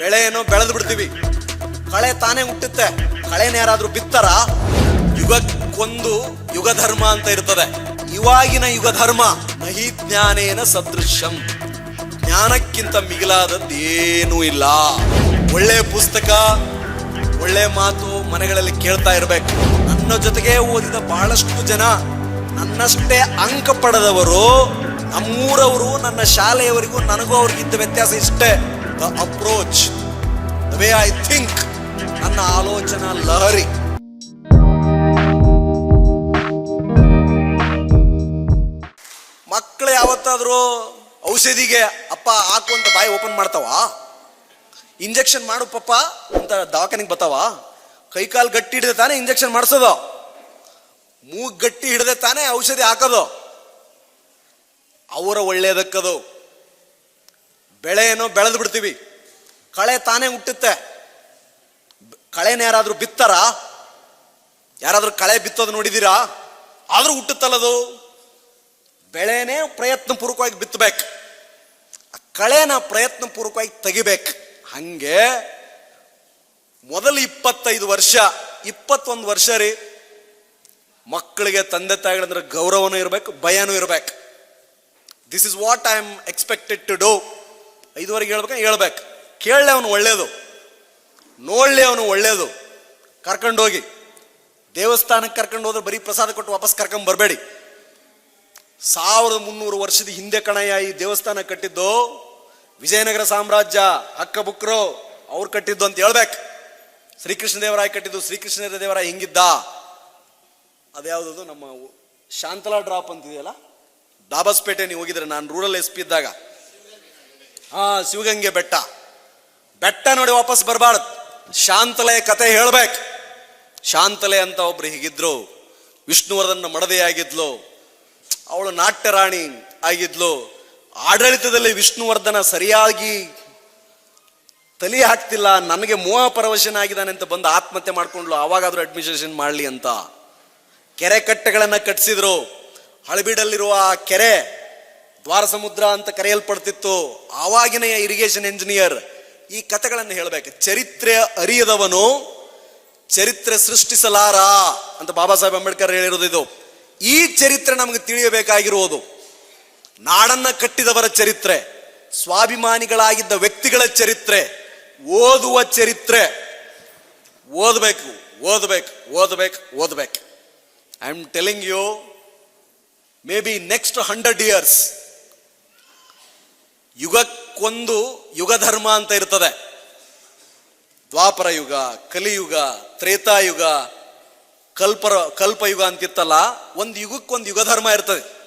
ಬೆಳೆ ಏನೋ ಬೆಳೆದು ಬಿಡ್ತೀವಿ. ಕಳೆ ತಾನೇ ಹುಟ್ಟುತ್ತೆ. ಕಳೆನ ಯಾರಾದ್ರೂ ಬಿತ್ತಾರ? ಯುಗಕ್ಕೊಂದು ಯುಗ ಧರ್ಮ ಅಂತ ಇರ್ತದೆ. ಇವಾಗಿನ ಯುಗ ಧರ್ಮ ನಹಿ ಜ್ಞಾನೇನ ಸದೃಶಂ ಜ್ಞಾನಕ್ಕಿಂತ ಮಿಗಿಲಾದದ್ದು ಏನೂ ಇಲ್ಲ. ಒಳ್ಳೆ ಪುಸ್ತಕ, ಒಳ್ಳೆ ಮಾತು ಮನೆಗಳಲ್ಲಿ ಕೇಳ್ತಾ ಇರಬೇಕು. ನನ್ನ ಜೊತೆಗೆ ಓದಿದ ಬಹಳಷ್ಟು ಜನ ನನ್ನಷ್ಟೇ ಅಂಕ ಪಡೆದವರು. ನಮ್ಮೂರವರು, ನನ್ನ ಶಾಲೆಯವರಿಗೂ ನನಗೂ ಅವ್ರಿಗಿದ್ದ ವ್ಯತ್ಯಾಸ ಇಷ್ಟೇ. The approach the way I think ನನ್ನ ಆಲೋಚನಾ ಲಹರಿ ಮಕ್ಕಳು ಯಾವತ್ತಾದರೂ ಔಷಧಿಗೆ ಅಪ್ಪ ಹಾಕು ಅಂತ ಬಾಯಿ ಓಪನ್ ಮಾಡ್ತಾವ? ಇಂಜೆಕ್ಷನ್ ಮಾಡು ಪಪ್ಪ ಅಂತ ದವಾಖಾನಿಗೆ ಬರ್ತಾವ ಕೈಕಾಲು ಗಟ್ಟಿ ಹಿಡಿದೆ ತಾನೇ ಇಂಜೆಕ್ಷನ್ ಮಾಡಿಸೋದು. ಮೂಗ್ ಗಟ್ಟಿ ಹಿಡಿದೆ ತಾನೇ ಔಷಧಿ ಹಾಕೋದು. ಅವರ ಒಳ್ಳೆಯದಕ್ಕದು ಬೆಳೆ ಏನೋ ಬೆಳೆದು ಬಿಡ್ತೀವಿ. ಕಳೆ ತಾನೇ ಹುಟ್ಟುತ್ತೆ. ಕಳೆನ ಯಾರಾದರೂ ಬಿತ್ತಾರ? ಯಾರಾದರೂ ಕಳೆ ಬಿತ್ತೋದು ನೋಡಿದೀರಾ? ಆದ್ರೂ ಹುಟ್ಟುತ್ತಲ್ಲದು ಬೆಳೆನೇ ಪ್ರಯತ್ನ ಪೂರ್ವಕವಾಗಿ ಬಿತ್ತಬೇಕು ಕಳೆನ ಪ್ರಯತ್ನ ಪೂರ್ವಕವಾಗಿ ತೆಗಿಬೇಕು. ಹಂಗೆ ಮೊದಲು ಇಪ್ಪತ್ತೈದು ವರ್ಷ, ಇಪ್ಪತ್ತೊಂದು ವರ್ಷ ರೀ ಮಕ್ಕಳಿಗೆ ತಂದೆ ತಾಯಿಗಳಂದ್ರೆ ಗೌರವನೂ ಇರಬೇಕು, ಭಯನೂ ಇರಬೇಕು. This is what I am expected to do ಐದುವರೆಗೆ ಹೇಳ್ಬೇಕು ಹೇಳ್ಬೇಕು. ಕೇಳಲೆ ಅವನು ಒಳ್ಳೇದು. ನೋಡಲಿ ಅವನು ಒಳ್ಳೇದು. ಕರ್ಕೊಂಡೋಗಿ. ದೇವಸ್ಥಾನಕ್ಕೆ ಕರ್ಕೊಂಡು ಹೋದ್ರೆ ಬರೀ ಪ್ರಸಾದ ಕೊಟ್ಟು ವಾಪಸ್ ಕರ್ಕೊಂಡ್ ಬರಬೇಡಿ. ಸಾವಿರದ ಮುನ್ನೂರು ವರ್ಷದ ಹಿಂದೆ ಕಣಯ್ಯ ಈ ದೇವಸ್ಥಾನ ಕಟ್ಟಿದ್ದು, ವಿಜಯನಗರ ಸಾಮ್ರಾಜ್ಯ ಅಕ್ಕ ಬುಕ್ರು ಅವ್ರು ಕಟ್ಟಿದ್ದು ಅಂತ ಹೇಳ್ಬೇಕು. ಶ್ರೀಕೃಷ್ಣ ದೇವರಾಯ ಕಟ್ಟಿದ್ದು, ಶ್ರೀಕೃಷ್ಣ ದೇವರಾಯ ಹಿಂಗಿದ್ದ? ಅದ್ಯಾವುದದು? ನಮ್ಮ ಶಾಂತಲಾ ಡ್ರಾಪ್ ಅಂತಿದೆಯಲ್ಲ? ದಾಬಸ್ಪೇಟೆ ನೀವು ಹೋಗಿದ್ರೆ ನಾನು ರೂರಲ್ ಎಸ್ ಪಿ ಇದ್ದಾಗ. ಹಾ ಶಿವಗಂಗೆ ಬೆಟ್ಟ. ಬೆಟ್ಟ ನೋಡಿ ವಾಪಸ್ ಬರಬಾರ್ದು. ಶಾಂತಲೆಯ ಕತೆ ಹೇಳ್ಬೇಕು. ಶಾಂತಲೆ ಅಂತ ಒಬ್ರು ಹೀಗಿದ್ರು. ವಿಷ್ಣುವರ್ಧನ ಮಡದೆಯಾಗಿದ್ಲು ಅವಳು ನಾಟ್ಯ ರಾಣಿ ಆಗಿದ್ಲು. ಆಡಳಿತದಲ್ಲಿ ವಿಷ್ಣುವರ್ಧನ ಸರಿಯಾಗಿ ತಲೆ ಹಾಕ್ತಿಲ್ಲ. ನನಗೆ ಮೋಹ ಪರವಶನಾಗಿದ್ದಾನೆ ಅಂತ ಬಂದು ಆತ್ಮಹತ್ಯೆ ಮಾಡ್ಕೊಂಡ್ಲು ಅವಾಗಾದ್ರೂ ಅಡ್ಮಿನಿಸ್ಟ್ರೇಷನ್ ಮಾಡಲಿ ಅಂತ. ಕೆರೆ ಕಟ್ಟೆಗಳನ್ನ ಕಟ್ಟಿಸಿದ್ರು ಹಳಬೀಡಲ್ಲಿರುವ ಆ ಕೆರೆ ದ್ವಾರ ಸಮುದ್ರ ಅಂತ ಕರೆಯಲ್ಪಡ್ತಿತ್ತು. ಆವಾಗಿನ ಇರಿಗೇಷನ್ ಇಂಜಿನಿಯರ್ ಈ ಕಥೆಗಳನ್ನು ಹೇಳಬೇಕು. ಚರಿತ್ರೆ ಅರಿಯದವನು ಚರಿತ್ರೆ ಸೃಷ್ಟಿಸಲಾರ ಅಂತ ಬಾಬಾ ಸಾಹೇಬ್ ಅಂಬೇಡ್ಕರ್ ಹೇಳಿರೋದು ಇದು. ಈ ಚರಿತ್ರೆ ನಮಗೆ ತಿಳಿಯಬೇಕಾಗಿರುವುದು ನಾಡನ್ನ ಕಟ್ಟಿದವರ ಚರಿತ್ರೆ, ಸ್ವಾಭಿಮಾನಿಗಳಾಗಿದ್ದ ವ್ಯಕ್ತಿಗಳ ಚರಿತ್ರೆ, ಓದುವ ಚರಿತ್ರೆ. ಓದಬೇಕು ಓದಬೇಕು ಓದಬೇಕು ಓದಬೇಕು. I am telling you maybe next hundred years ಯುಗಕ್ಕೊಂದು ಯುಗಧರ್ಮ ಅಂತ ಇರ್ತದೆ. ದ್ವಾಪರ ಯುಗ, ಕಲಿಯುಗ, ತ್ರೇತಾಯುಗ, ಕಲ್ಪರ, ಕಲ್ಪಯುಗ ಅಂತಿತ್ತಲ್ಲ, ಒಂದು ಯುಗಕ್ಕೊಂದು ಯುಗಧರ್ಮ ಇರ್ತದೆ.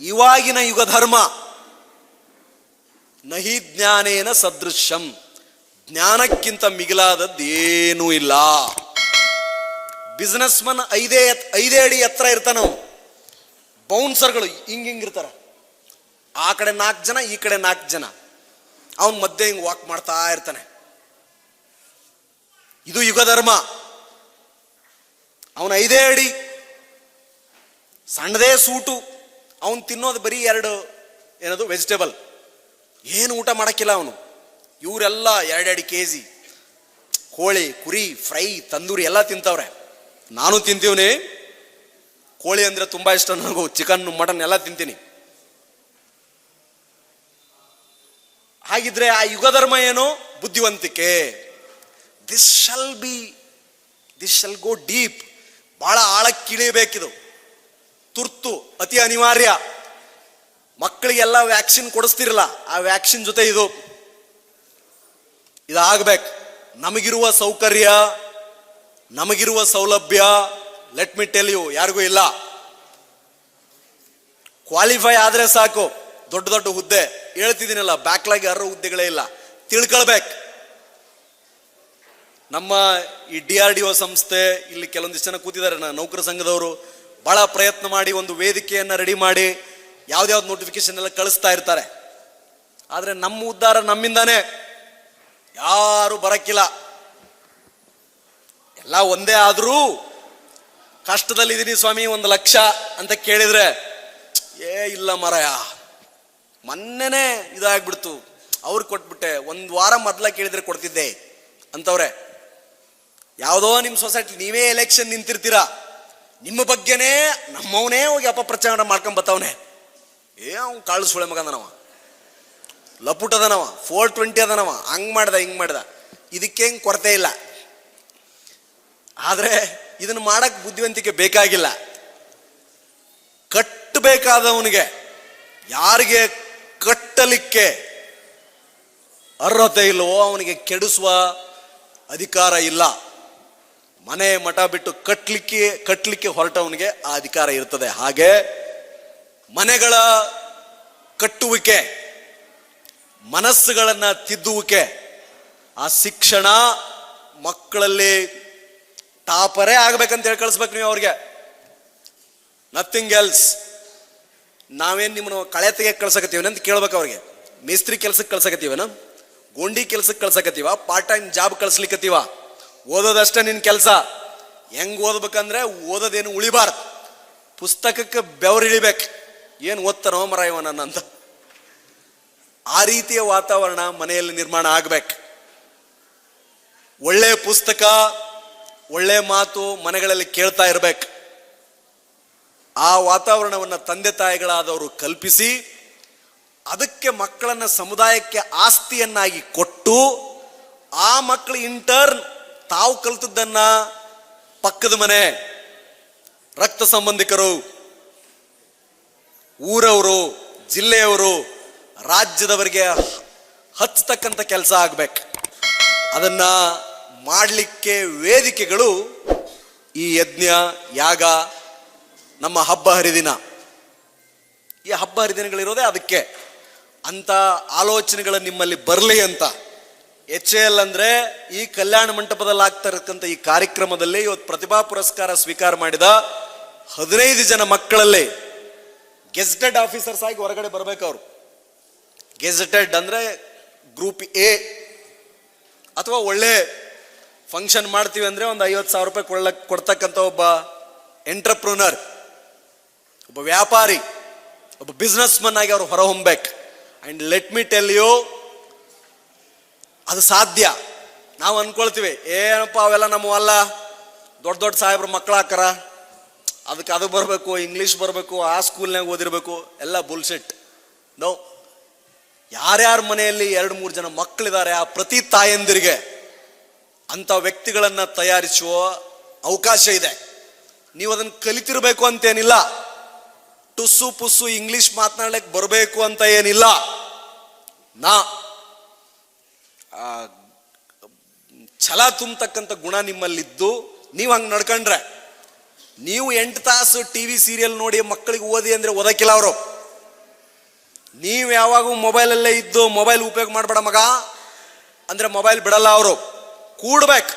ಇವಾಗಿನ ಯುಗಧರ್ಮ, ನಹಿ ಜ್ಞಾನೇನ ಸದೃಶ್ಯಂ, ಜ್ಞಾನಕ್ಕಿಂತ ಮಿಗಿಲಾದದ್ದು ಏನೂ ಇಲ್ಲ. ಬಿಸ್ನೆಸ್ ಮನ್ ಐದೇ ಐದೇ ಅಡಿ ಎತ್ತರ ಇರ್ತಾನವು. ಬೌನ್ಸರ್ಗಳು ಹಿಂಗ್ ಹಿಂಗ್ ಇರ್ತಾರ. ಆ ಕಡೆ ನಾಲ್ಕು ಜನ, ಈ ಕಡೆ ನಾಲ್ಕು ಜನ. ಅವನ್ ಮಧ್ಯೆ ಹಿಂಗೆ ವಾಕ್ ಮಾಡ್ತಾ ಇರ್ತಾನೆ. ಇದು ಯುಗಧರ್ಮ. ಅವನ ಐದೇ ಅಡಿ. ಸಣ್ಣದೇ ಸೂಟು. ಅವನು ತಿನ್ನೋದು ಬರೀ ಎರಡು, ಏನದು ವೆಜಿಟೇಬಲ್ ಏನು ಊಟ ಮಾಡಕ್ಕಿಲ್ಲ ಅವನು. ಇವರೆಲ್ಲ ಎರಡೆರಡು ಕೆ ಜಿ ಕೋಳಿ, ಕುರಿ, ಫ್ರೈ, ತಂದೂರಿ ಎಲ್ಲ ತಿಂತವ್ರೆ. ನಾನು ತಿಂತೀವ್ನಿ. ಕೋಳಿ ಅಂದ್ರೆ ತುಂಬಾ ಇಷ್ಟ, ನನಗೂ ಚಿಕನ್, ಮಟನ್ ಎಲ್ಲ ತಿಂತೀನಿ. ಹಾಗಿದ್ರೆ ಆ ಯುಗಧರ್ಮ ಏನು? ಬುದ್ಧಿವಂತಿಕೆ. This shall be this shall go deep ಬಹಳ ಆಳಕ್ಕಿಳಿಯಬೇಕಿದು ತುರ್ತು, ಅತಿ ಅನಿವಾರ್ಯ. ಮಕ್ಕಳಿಗೆಲ್ಲ ವ್ಯಾಕ್ಸಿನ್ ಕೊಡಿಸ್ತಿರಲ್ಲ, ಆ ವ್ಯಾಕ್ಸಿನ್ ಜೊತೆ ಇದು. ಇದಾಗಬೇಕು. ನಮಗಿರುವ ಸೌಕರ್ಯ, ನಮಗಿರುವ ಸೌಲಭ್ಯ ಲೆಟ್ ಮಿ ಟೆಲ್ ಯು ಯಾರಿಗೂ ಇಲ್ಲ. ಕ್ವಾಲಿಫೈ ಆದರೆ ಸಾಕು. ದೊಡ್ಡ ದೊಡ್ಡ ಹುದ್ದೆ. ಹೇಳ್ತಿದ್ದೀನಲ್ಲ, ಬ್ಯಾಕ್ಲಾಗ್ ಯಾರೋ ಹುದ್ದೆಗಳೇ ಇಲ್ಲ. ತಿಳ್ಕೊಳ್ಬೇಕು. ನಮ್ಮ ಈ ಡಿ ಆರ್ ಡಿ ಒ ಸಂಸ್ಥೆ, ಇಲ್ಲಿ ಕೆಲವೊಂದಿಷ್ಟು ಜನ ಕೂತಿದ್ದಾರೆ ನಾ ನೌಕರ ಸಂಘದವರು. ಬಹಳ ಪ್ರಯತ್ನ ಮಾಡಿ, ಒಂದು ವೇದಿಕೆಯನ್ನು ರೆಡಿ ಮಾಡಿ, ಯಾವ್ದ್ಯಾವ್ದು ನೋಟಿಫಿಕೇಶನ್ ಎಲ್ಲ ಕಳಿಸ್ತಾ ಇರ್ತಾರೆ. ಆದರೆ ನಮ್ಮ ಉದ್ಧಾರ ನಮ್ಮಿಂದಾನೆ. ಯಾರು ಬರಕ್ಕಿಲ್ಲ. ಎಲ್ಲ ಒಂದೇ ಆದರೂ, ಕಷ್ಟದಲ್ಲಿದ್ದೀನಿ ಸ್ವಾಮಿ, ಒಂದು ಲಕ್ಷ ಅಂತ ಕೇಳಿದ್ರೆ, ಏ, ಇಲ್ಲ ಮರಯ. ಮೊನ್ನೆನೇ ಇದಾಗ್ಬಿಡ್ತು. ಅವ್ರು ಕೊಟ್ಬಿಟ್ಟೆ, ಒಂದು ವಾರ ಮೊದ್ಲ ಕೇಳಿದ್ರೆ ಕೊಡ್ತಿದ್ದೆ ಅಂತವ್ರೆ. ಯಾವುದೋ ನಿಮ್ಮ ಸೊಸೈಟಿ, ನೀವೇ ಎಲೆಕ್ಷನ್ ನಿಂತಿರ್ತೀರಾ? ನಿಮ್ಮ ಬಗ್ಗೆನೇ ನಮ್ಮವನೇ ಹೋಗಿ ಅಪಪ್ರಚಾರ ಮಾಡ್ಕೊಂಡ್ ಬತ್ತವನೆ. ಏ, ಅವ್ನು ಕಾಳು ಸುಳೆ ಮಗಂದನವ. ಲಪುಟ್ ಅದನವ ಫೋರ್ ಟ್ವೆಂಟಿ ಅದನವ. ಹಂಗ್ ಮಾಡ್ದ, ಹಿಂಗ್ ಮಾಡ್ದ. ಇದಕ್ಕೆ ಕೊರತೆ ಇಲ್ಲ. ಆದ್ರೆ ಇದನ್ನ ಮಾಡಕ್ ಬುದ್ಧಿವಂತಿಕೆ ಬೇಕಾಗಿಲ್ಲ. ಕಟ್ಟಬೇಕಾದವನಿಗೆ ಯಾರಿಗೆ ಕಟ್ಟಲಿಕ್ಕೆ ಅರ್ಹತೆ ಇಲ್ಲವೋ ಅವನಿಗೆ ಕೆಡಿಸುವ ಅಧಿಕಾರ ಇಲ್ಲ. ಮನೆ ಮಠ ಬಿಟ್ಟು ಕಟ್ಟಲಿಕ್ಕೆ ಕಟ್ಟಲಿಕ್ಕೆ ಹೊರಟವನಿಗೆ ಆ ಅಧಿಕಾರ ಇರ್ತದೆ. ಹಾಗೆ ಮನೆಗಳ ಕಟ್ಟುವಿಕೆ, ಮನಸ್ಸುಗಳನ್ನು ತಿದ್ದುವಿಕೆ, ಆ ಶಿಕ್ಷಣ ಮಕ್ಕಳಲ್ಲಿ ಟಾಪರೇ ಆಗ್ಬೇಕಂತ ಹೇಳಿ ಕಳಿಸ್ಬೇಕು ನೀವು ಅವ್ರಿಗೆ. ನಥಿಂಗ್ ಎಲ್ಸ್ ನಾವೇನು ನಿಮ್ಮನ್ನು ಕಳೆ ತೆಗೆಯಕ್ಕೆ ಕಳ್ಸಕತ್ತೀವಿ ಅಂತ ಕೇಳ್ಬೇಕು ಅವ್ರಿಗೆ. ಮೇಸ್ತ್ರಿ ಕೆಲ್ಸಕ್ಕೆ ಕಳ್ಸಕತ್ತೀವನ? ಗೋಂಡಿ ಕೆಲ್ಸಕ್ಕೆ ಕಳ್ಸಕತ್ತೀವ? ಪಾರ್ಟ್ ಟೈಮ್ ಜಾಬ್ ಕಳ್ಸಲಿಕ್ಕತ್ತೀವ ಓದೋದಷ್ಟೇ ನಿನ್ನ ಕೆಲಸ. ಹೆಂಗೆ ಓದ್ಬೇಕಂದ್ರೆ ಓದೋದೇನು ಉಳಿಬಾರ್ದು. ಪುಸ್ತಕಕ್ಕೆ ಬೆವರಿಳಿಬೇಕು ಏನು ಓದ್ತಾನೋ ಮರ ಇವ ನನ್ನ ಅಂತ ಆ ರೀತಿಯ ವಾತಾವರಣ ಮನೆಯಲ್ಲಿ ನಿರ್ಮಾಣ ಆಗ್ಬೇಕು. ಒಳ್ಳೆ ಪುಸ್ತಕ, ಒಳ್ಳೆ ಮಾತು ಮನೆಗಳಲ್ಲಿ ಕೇಳ್ತಾ ಇರ್ಬೇಕು. ಆ ವಾತಾವರಣವನ್ನು ತಂದೆ ತಾಯಿಗಳಾದವರು ಕಲ್ಪಿಸಿ, ಅದಕ್ಕೆ ಮಕ್ಕಳನ್ನು ಸಮುದಾಯಕ್ಕೆ ಆಸ್ತಿಯನ್ನಾಗಿ ಕೊಟ್ಟು, ಆ ಮಕ್ಕಳು ಇಂಟರ್ನ್ ತಾವು ಕಲ್ತದ್ದನ್ನ ಪಕ್ಕದ ಮನೆ, ರಕ್ತ ಸಂಬಂಧಿಕರು, ಊರವರು, ಜಿಲ್ಲೆಯವರು, ರಾಜ್ಯದವರಿಗೆ ಹಚ್ಚತಕ್ಕಂಥ ಕೆಲಸ ಆಗ್ಬೇಕು. ಅದನ್ನ ಮಾಡಲಿಕ್ಕೆ ವೇದಿಕೆಗಳು ಈ ಯಜ್ಞ, ಯಾಗ ನಮ್ಮ ಹಬ್ಬ ಹರಿದಿನ. ಈ ಹಬ್ಬ ಹರಿದಿನಗಳಿರೋದೇ ಅದಕ್ಕೆ. ಅಂತ ಆಲೋಚನೆಗಳು ನಿಮ್ಮಲ್ಲಿ ಬರಲಿ ಅಂತ. ಎಚ್ ಎಲ್ ಅಂದ್ರೆ ಈ ಕಲ್ಯಾಣ ಮಂಟಪದಲ್ಲಿ ಆಗ್ತಾ ಇರತಕ್ಕಂಥ ಈ ಕಾರ್ಯಕ್ರಮದಲ್ಲಿ ಇವತ್ತು ಪ್ರತಿಭಾ ಪುರಸ್ಕಾರ ಸ್ವೀಕಾರ ಮಾಡಿದ ಹದಿನೈದು ಜನ ಮಕ್ಕಳಲ್ಲಿ ಗೆಜೆಟೆಡ್ ಆಫೀಸರ್ಸ್ ಆಗಿ ಹೊರಗಡೆ ಬರಬೇಕು ಅವರು. ಗೆಜೆಟೆಡ್ ಅಂದ್ರೆ ಗ್ರೂಪ್ ಎ ಅಥವಾ ಒಳ್ಳೆ ಫಂಕ್ಷನ್ ಮಾಡ್ತೀವಿ ಅಂದ್ರೆ ಒಂದು ಐವತ್ತು ಸಾವಿರ ರೂಪಾಯಿ ಕೊಡ್ಲಕ್ಕೆ ಕೊಡ್ತಕ್ಕಂಥ ಒಬ್ಬ ಎಂಟರ್ಪ್ರೂನರ್. ಒಬ್ಬ ವ್ಯಾಪಾರಿ, ಒಬ್ಬ ಬಿಸ್ನೆಸ್ ಮನ್ ಆಗಿ ಅವರು ಹೊರಹೊಮ್ಮಬೇಕು and let me tell you ಅದು ಸಾಧ್ಯ. ನಾವು ಅಂದ್ಕೊಳ್ತೀವಿ ಏನಪ್ಪ ಅವೆಲ್ಲ ನಮ್ಮ ಅಲ್ಲ. ದೊಡ್ಡ ದೊಡ್ಡ ಸಾಹೇಬ್ರ ಮಕ್ಕಳಾಕರ ಅದಕ್ಕೆ ಅದು ಬರಬೇಕು ಇಂಗ್ಲೀಷ್ ಬರಬೇಕು, ಆ ಸ್ಕೂಲ್ನಾಗ ಓದಿರಬೇಕು, ಎಲ್ಲ ಬುಲ್ಸೆಟ್ ನೋ ಯಾರ್ಯಾರ ಮನೆಯಲ್ಲಿ ಎರಡು, ಮೂರು ಜನ ಮಕ್ಕಳಿದ್ದಾರೆ ಆ ಪ್ರತಿ ತಾಯಂದಿರಿಗೆ ಅಂತ ವ್ಯಕ್ತಿಗಳನ್ನ ತಯಾರಿಸುವ ಅವಕಾಶ ಇದೆ. ನೀವು ಅದನ್ನು ಕಲಿತಿರಬೇಕು ಅಂತೇನಿಲ್ಲ. ಟುಸ್ಸು ಪುಸ್ಸು ಇಂಗ್ಲಿಷ್ ಮಾತನಾಡ್ಲಿಕ್ಕೆ ಬರಬೇಕು ಅಂತ ಏನಿಲ್ಲ. ನಾ ಛಲ ತುಂಬತಕ್ಕಂಥ ಗುಣ ನಿಮ್ಮಲ್ಲಿದ್ದು, ನೀವು ಹಂಗೆ ನಡ್ಕೊಂಡ್ರೆ. ನೀವು ಎಂಟು ತಾಸು ಟಿ ವಿ ಸೀರಿಯಲ್ ನೋಡಿ ಮಕ್ಕಳಿಗೆ ಓದಿ ಅಂದ್ರೆ ಓದಕ್ಕಿಲ್ಲ ಅವರು. ನೀವು ಯಾವಾಗ ಮೊಬೈಲಲ್ಲೇ ಇದ್ದು ಮೊಬೈಲ್ ಉಪಯೋಗ ಮಾಡಬೇಡ ಮಗ. ಅಂದ್ರೆ ಮೊಬೈಲ್ ಬಿಡಲ್ಲ ಅವರು. ಕೂಡ್ಬೇಕು.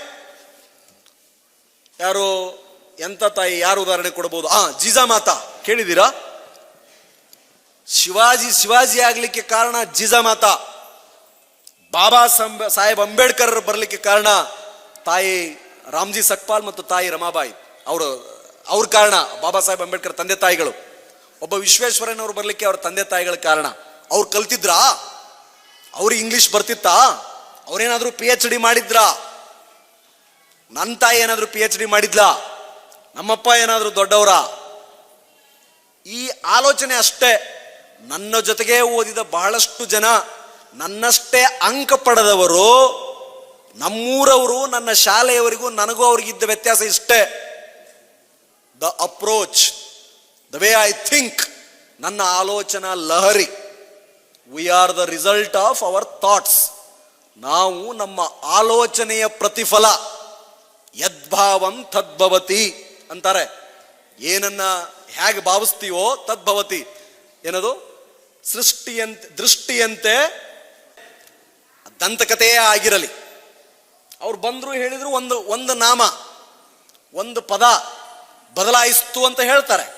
ಯಾರು ಎಂಥ ತಾಯಿ, ಯಾರು ಉದಾಹರಣೆ ಕೊಡಬಹುದು ಆ, ಜೀಜಾ ಮಾತಾ. ಕೇಳಿದ್ದೀರಾ? ಶಿವಾಜಿ ಶಿವಾಜಿ ಆಗಲಿಕ್ಕೆ ಕಾರಣ ಜಿಜಮಾತ. ಮಾತಾ ಬಾಬಾ ಸಾಹೇಬ್ ಅಂಬೇಡ್ಕರ್ ಬರಲಿಕ್ಕೆ ಕಾರಣ ತಾಯಿ ರಾಮ್ಜಿ ಸಕ್ಪಾಲ್ ಮತ್ತು ತಾಯಿ ರಮಾಬಾಯಿ. ಅವರು, ಅವ್ರ ಕಾರಣ ಬಾಬಾ ಸಾಹೇಬ್ ಅಂಬೇಡ್ಕರ್ ತಂದೆ ತಾಯಿಗಳು. ಒಬ್ಬ ವಿಶ್ವೇಶ್ವರಯ್ಯನವ್ರು ಬರಲಿಕ್ಕೆ ಅವ್ರ ತಂದೆ ತಾಯಿಗಳ ಕಾರಣ. ಅವ್ರು ಕಲ್ತಿದ್ರಾ? ಅವ್ರಿಗೆ ಇಂಗ್ಲಿಷ್ ಬರ್ತಿತ್ತಾ? ಅವ್ರೇನಾದ್ರೂ ಪಿ ಎಚ್ ಡಿ ಮಾಡಿದ್ರಾ? ನನ್ನ ತಾಯಿ ಏನಾದರೂ ಪಿ ಎಚ್ ಡಿ ಮಾಡಿದ್ಲಾ? ನಮ್ಮಪ್ಪ ಏನಾದರೂ ದೊಡ್ಡವರ? ಈ ಆಲೋಚನೆ ಅಷ್ಟೇ. ನನ್ನ ಜೊತೆಗೆ ಓದಿದ ಬಹಳಷ್ಟು ಜನ ನನ್ನಷ್ಟೇ ಅಂಕ ಪಡೆದವರು ನಮ್ಮೂರವರು, ನನ್ನ ಶಾಲೆಯವರಿಗೂ ನನಗೂ ಅವ್ರಿಗಿದ್ದ ವ್ಯತ್ಯಾಸ ಇಷ್ಟೇ. The approach the way I think ನನ್ನ ಆಲೋಚನಾ Lahari. We are the result of our thoughts ನಾವು ನಮ್ಮ ಆಲೋಚನೆಯ ಪ್ರತಿಫಲ. ಯದ್ಭಾವಂ ತದ್ಭವತಿ ಅಂತಾರೆ. ಏನನ್ನ ಹೇಗೆ ಭಾವಿಸ್ತೀವೋ ತದ್ಭವತಿ. ಏನದು? ಸೃಷ್ಟಿಯಂತೆ, ದೃಷ್ಟಿಯಂತೆ ದಂತಕತೆಯೇ ಆಗಿರಲಿ. ಅವ್ರು ಬಂದರು ಹೇಳಿದ್ರು ಒಂದು ಒಂದು ನಾಮ, ಒಂದು ಪದ ಬದಲಾಯಿಸ್ತು ಅಂತ ಹೇಳ್ತಾರೆ.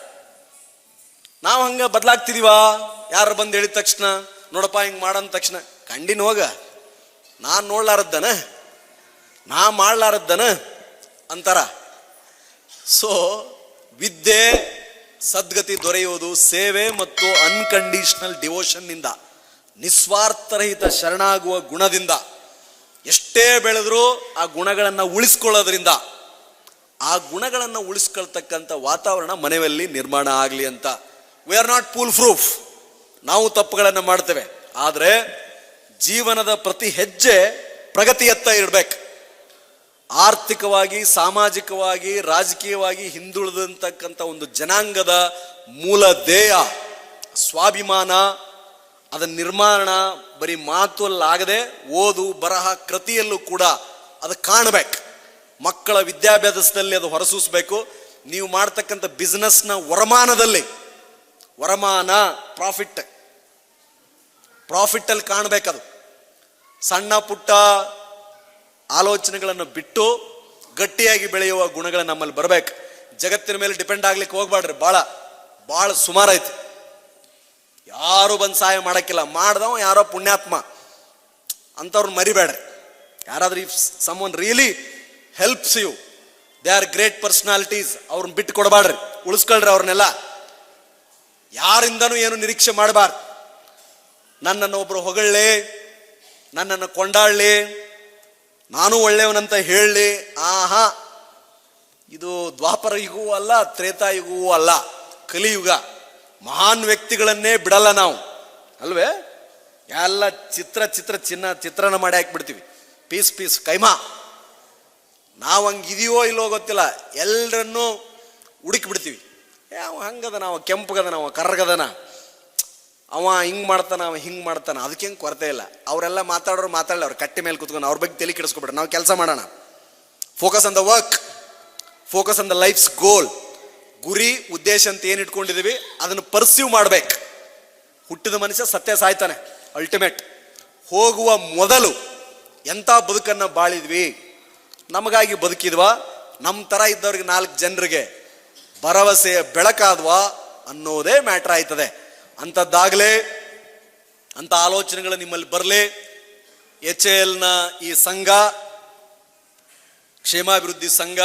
ನಾವು ಹಂಗೆ ಬದಲಾಗ್ತಿದೀವಾ? ಯಾರು ಬಂದು ಹೇಳಿದ ತಕ್ಷಣ? ನೋಡಪ್ಪ, ಹಿಂಗೆ ಮಾಡಂದ ತಕ್ಷಣ. ಕಂಡಿನ ಹೋಗ. ನಾನು ನೋಡ್ಲಾರದ್ದನ? ನಾ ಮಾಡ್ಲಾರದ್ದನ? ಅಂತಾರ. ಸೊ, ವಿದ್ಯೆ ಸದ್ಗತಿ ದೊರೆಯುವುದು ಸೇವೆ ಮತ್ತು ಅನ್ಕಂಡೀಷನಲ್ ಡಿವೋಷನ್ನಿಂದ ನಿಸ್ವಾರ್ಥರಹಿತ ಶರಣಾಗುವ ಗುಣದಿಂದ. ಎಷ್ಟೇ ಬೆಳೆದರೂ ಆ ಗುಣಗಳನ್ನು ಉಳಿಸ್ಕೊಳ್ಳೋದ್ರಿಂದ, ಆ ಗುಣಗಳನ್ನು ಉಳಿಸ್ಕೊಳ್ತಕ್ಕಂಥ ವಾತಾವರಣ ಮನೆಯಲ್ಲಿ ನಿರ್ಮಾಣ ಆಗಲಿ ಅಂತ. We are not foolproof ನಾವು ತಪ್ಪುಗಳನ್ನು ಮಾಡ್ತೇವೆ. ಆದರೆ, ಜೀವನದ ಪ್ರತಿ ಹೆಜ್ಜೆ ಪ್ರಗತಿಯತ್ತ ಇರಬೇಕು. ಆರ್ಥಿಕವಾಗಿ, ಸಾಮಾಜಿಕವಾಗಿ, ರಾಜಕೀಯವಾಗಿ ಹಿಂದುಳಿದಂತಕ್ಕಂಥ ಒಂದು ಜನಾಂಗದ ಮೂಲ ಧ್ಯೇಯ, ಸ್ವಾಭಿಮಾನ ಅದನ್ನ ನಿರ್ಮಾಣ ಬರೀ ಮಾತುವಲ್ಲಾಗದೆ ಓದು, ಬರಹ, ಕೃತಿಯಲ್ಲೂ ಕೂಡ ಅದು ಕಾಣಬೇಕು. ಮಕ್ಕಳ ವಿದ್ಯಾಭ್ಯಾಸದಲ್ಲಿ ಅದು ಹೊರಸೂಸಬೇಕು. ನೀವು ಮಾಡ್ತಕ್ಕಂಥ ಬಿಸ್ನೆಸ್ನ ವರಮಾನದಲ್ಲಿ, ವರಮಾನ, ಪ್ರಾಫಿಟ್, ಪ್ರಾಫಿಟ್ಟಲ್ಲಿ ಕಾಣಬೇಕದು. ಸಣ್ಣ ಪುಟ್ಟ ಆಲೋಚನೆಗಳನ್ನು ಬಿಟ್ಟು ಗಟ್ಟಿಯಾಗಿ ಬೆಳೆಯುವ ಗುಣಗಳು ನಮ್ಮಲ್ಲಿ ಬರಬೇಕು. ಜಗತ್ತಿನ ಮೇಲೆ ಡಿಪೆಂಡ್ ಆಗ್ಲಿಕ್ಕೆ ಹೋಗ್ಬಾಡ್ರಿ, ಭಾಳ ಭಾಳ ಸುಮಾರೈತಿ ಯಾರು ಬಂದು ಸಹಾಯ ಮಾಡಕ್ಕಿಲ್ಲ, ಮಾಡ್ದವ ಯಾರೋ ಪುಣ್ಯಾತ್ಮ. ಅಂಥವ್ರನ್ನ ಮರಿಬೇಡ್ರಿ. ಯಾರಾದ್ರೂ if someone really helps you they are great personalities ಅವ್ರನ್ನ ಬಿಟ್ಟು ಕೊಡಬಾಡ್ರಿ, ಉಳಿಸ್ಕೊಳ್ರಿ ಅವ್ರನ್ನೆಲ್ಲ. ಯಾರಿಂದನೂ ಏನು ನಿರೀಕ್ಷೆ ಮಾಡಬಾರ್ದು. ನನ್ನನ್ನು ಒಬ್ರು ಹೊಗಳ್ಳೆ ನನ್ನನ್ನು ಕೊಂಡಾಳ್ಳಿ ನಾನು ಒಳ್ಳೆಯವನಂತ ಹೇಳಲಿ. ಆಹಾ. ಇದು ದ್ವಾಪರ ಯುಗವೂ ಅಲ್ಲ ತ್ರೇತಾಯುಗವೂ ಅಲ್ಲ. ಕಲಿಯುಗ. ಮಹಾನ್ ವ್ಯಕ್ತಿಗಳನ್ನೇ ಬಿಡಲ್ಲ ನಾವು. ಅಲ್ವೇ? ಎಲ್ಲ ಚಿತ್ರ ಚಿತ್ರ, ಚಿನ್ನ, ಚಿತ್ರಣ ಮಾಡಿ ಹಾಕ್ಬಿಡ್ತೀವಿ. Piece piece, keema. ನಾವು ಹಂಗಿದೆಯೋ ಇಲ್ಲೋ ಗೊತ್ತಿಲ್ಲ. ಎಲ್ಲರನ್ನೂ ಹುಡುಕಿ ಬಿಡ್ತೀವಿ ಯಾವ ಹಂಗದ ನಾವು? ಕೆಂಪಗದ ನಾವು? ಕರ್ರಗದನ? ಅವ ಹಿಂಗೆ ಮಾಡ್ತಾನೆ, ಅವ ಹಿಂಗೆ ಮಾಡ್ತಾನೆ. ಅದಕ್ಕೆ ಹೆಂಗೆ ಕೊರತೆ ಇಲ್ಲ. ಅವರೆಲ್ಲ ಮಾತಾಡೋರು ಮಾತಾಡಲಿ, ಅವ್ರು ಕಟ್ಟಿ ಮೇಲೆ ಕುತ್ಕೊಂಡು ಅವ್ರ ಬಗ್ಗೆ ತಲೆ ಕೆಡಿಸ್ಕೊಬಿಟ್ರೆ ನಾವು ಕೆಲಸ ಮಾಡೋಣ. Focus on the work focus on the life's goal ಗುರಿ, ಉದ್ದೇಶ ಅಂತ ಏನು ಇಟ್ಕೊಂಡಿದೀವಿ, ಅದನ್ನು ಪರ್ಸ್ಯೂ ಮಾಡ್ಬೇಕು. ಹುಟ್ಟಿದ ಮನುಷ್ಯ ಸತ್ಯ ಸಾಯ್ತಾನೆ ಅಲ್ಟಿಮೇಟ್ ಹೋಗುವ ಮೊದಲು ಎಂಥ ಬದುಕನ್ನು ಬಾಳಿದ್ವಿ? ನಮಗಾಗಿ ಬದುಕಿದ್ವಾ? ನಮ್ಮ ಥರ ಇದ್ದವ್ರಿಗೆ ನಾಲ್ಕು ಜನರಿಗೆ ಭರವಸೆಯ ಬೆಳಕಾದ್ವಾ ಅನ್ನೋದೇ ಮ್ಯಾಟ್ರ್ ಆಯ್ತದೆ. ಅಂಥದ್ದಾಗಲೇ ಅಂಥ ಆಲೋಚನೆಗಳು ನಿಮ್ಮಲ್ಲಿ ಬರಲಿ. ಎಚ್ ಎ ಎಲ್ನ ಈ ಸಂಘ, ಕ್ಷೇಮಾಭಿವೃದ್ಧಿ ಸಂಘ,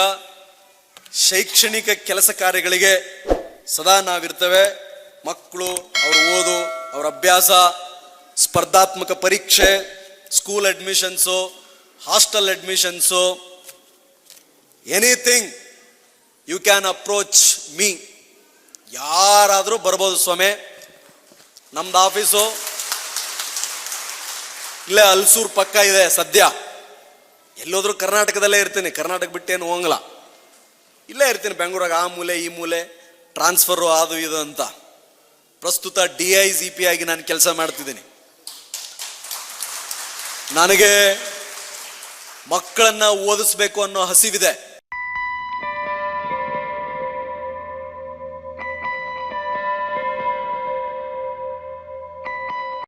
ಶೈಕ್ಷಣಿಕ ಕೆಲಸ ಕಾರ್ಯಗಳಿಗೆ ಸದಾ ನಾವಿರ್ತೇವೆ. ಮಕ್ಕಳು, ಅವ್ರ ಓದು, ಅವರ ಅಭ್ಯಾಸ, ಸ್ಪರ್ಧಾತ್ಮಕ ಪರೀಕ್ಷೆ, school admissions, hostel admissions, anything you can approach me. ಯಾರಾದರೂ ಬರ್ಬೋದು ಸ್ವಾಮಿ. ನಮ್ದು ಆಫೀಸು ಇಲ್ಲೇ ಅಲ್ಸೂರ್ ಪಕ್ಕ ಇದೆ ಸದ್ಯ. ಎಲ್ಲೋದ್ರೂ ಕರ್ನಾಟಕದಲ್ಲೇ ಇರ್ತೀನಿ. ಕರ್ನಾಟಕ ಬಿಟ್ಟೇನು ಹೋಗಲ್ಲ ಇಲ್ಲೇ ಇರ್ತೀನಿ ಬೆಂಗಳೂರಾಗ. ಆ ಮೂಲೆ, ಈ ಮೂಲೆ. ಟ್ರಾನ್ಸ್ಫರು ಅದು, ಇದು ಅಂತ. ಪ್ರಸ್ತುತ ಡಿ ಐ ಜಿ ಪಿ ಆಗಿ ನಾನು ಕೆಲಸ ಮಾಡ್ತಿದ್ದೀನಿ. ನನಗೆ ಮಕ್ಕಳನ್ನ ಓದಿಸ್ಬೇಕು ಅನ್ನೋ ಹಸಿವಿದೆ.